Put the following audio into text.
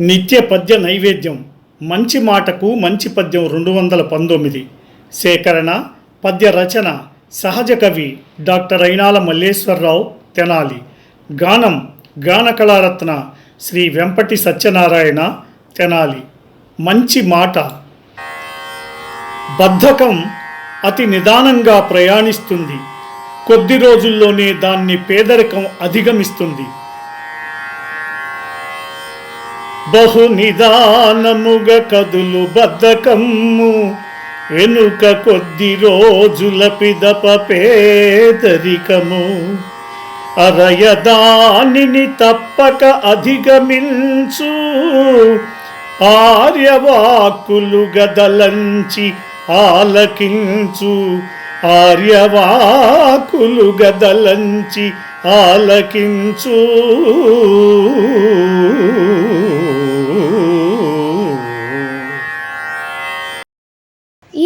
నిత్య పద్య నైవేద్యం. మంచి మాటకు మంచి పద్యం రెండు వందల పంతొమ్మిది. సేకరణ పద్య రచన సహజ కవి డాక్టర్ అయినాల మల్లేశ్వరరావు తెనాలి. గానం గాన కళారత్న శ్రీ వెంపటి సత్యనారాయణ తెనాలి. మంచి మాట. బద్ధకం అతి నిదానంగా ప్రయాణిస్తుంది. కొద్ది రోజుల్లోనే దాన్ని పేదరికం అధిగమిస్తుంది. బహు నిదానముగ కదులు బద్ధకమ్ము వెనుక కొద్ది రోజుల పిదప పేదరికము. అరయదానిని తప్పక అధిగమించు ఆర్యవాక్కులు గదలంచి ఆలకించు. ఆర్యవాకులు గదలంచి ఆలకించు.